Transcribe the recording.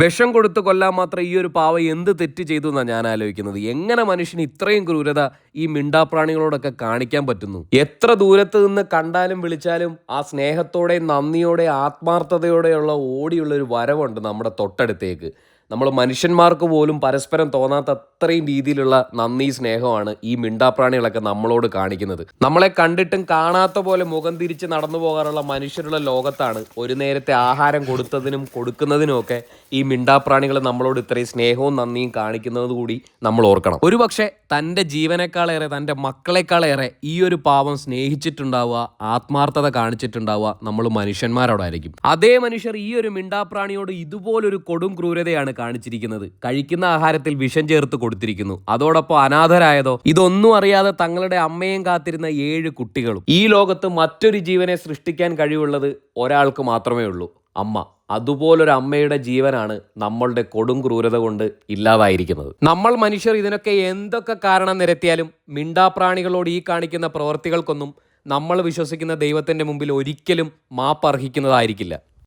വിഷം കൊടുത്ത് കൊല്ലാൻ മാത്രം ഈ ഒരു പാവ എന്ത് തെറ്റ് ചെയ്തു എന്നാണ് ഞാൻ ആലോചിക്കുന്നത്? എങ്ങനെ മനുഷ്യന് ഇത്രയും ക്രൂരത ഈ മിണ്ടാപ്രാണികളോടൊക്കെ കാണിക്കാൻ പറ്റുന്നു? എത്ര ദൂരത്ത് നിന്ന് കണ്ടാലും വിളിച്ചാലും ആ സ്നേഹത്തോടെ നന്ദിയോടെ ആത്മാർത്ഥതയോടെയുള്ള ഓടിയുള്ള ഒരു വരവുണ്ട് നമ്മുടെ തൊട്ടടുത്തേക്ക്. നമ്മൾ മനുഷ്യന്മാർക്ക് പോലും പരസ്പരം തോന്നാത്ത അത്രയും രീതിയിലുള്ള നന്ദി സ്നേഹമാണ് ഈ മിണ്ടാപ്രാണികളൊക്കെ നമ്മളോട് കാണിക്കുന്നത്. നമ്മളെ കണ്ടിട്ടും കാണാത്ത പോലെ മുഖം തിരിച്ച് നടന്നു പോകാറുള്ള മനുഷ്യരുള്ള ലോകത്താണ് ഒരു നേരത്തെ ആഹാരം കൊടുത്തതിനും കൊടുക്കുന്നതിനും ഒക്കെ ഈ മിണ്ടാപ്രാണികൾ നമ്മളോട് ഇത്രയും സ്നേഹവും നന്ദിയും കാണിക്കുന്നത് കൂടി നമ്മൾ ഓർക്കണം. ഒരു പക്ഷേ തന്റെ ജീവനേക്കാളേറെ തന്റെ മക്കളെക്കാളേറെ ഈ ഒരു പാവം സ്നേഹിച്ചിട്ടുണ്ടാവുക ആത്മാർത്ഥത കാണിച്ചിട്ടുണ്ടാവുക നമ്മൾ മനുഷ്യന്മാരോടായിരിക്കും. അതേ മനുഷ്യർ ഈ ഒരു മിണ്ടാപ്രാണിയോട് ഇതുപോലൊരു കൊടും ക്രൂരതയാണ് കാണിച്ചിരിക്കുന്നത്. കഴിക്കുന്ന ആഹാരത്തിൽ വിഷം ചേർത്ത് കൊടുത്തിരിക്കുന്നു. അതോടൊപ്പം അനാഥരായതോ ഇതൊന്നും അറിയാതെ തങ്ങളുടെ അമ്മയും കാത്തിരുന്ന ഏഴ് കുട്ടികളും. ഈ ലോകത്ത് മറ്റൊരു ജീവനെ സൃഷ്ടിക്കാൻ കഴിവുള്ളത് ഒരാൾക്ക് മാത്രമേ ഉള്ളൂ. അമ്മ. അതുപോലൊരു അമ്മയുടെ ജീവനാണ് നമ്മളുടെ കൊടും ക്രൂരത കൊണ്ട് ഇല്ലാതായിരിക്കുന്നത്. നമ്മൾ മനുഷ്യർ ഇതിനൊക്കെ എന്തൊക്കെ കാരണം നിരത്തിയാലും മിണ്ടാപ്രാണികളോട് ഈ കാണിക്കുന്ന പ്രവർത്തികൾക്കൊന്നും നമ്മൾ വിശ്വസിക്കുന്ന ദൈവത്തിന്റെ മുമ്പിൽ ഒരിക്കലും മാപ്പ് അർഹിക്കുന്നതായിരിക്കില്ല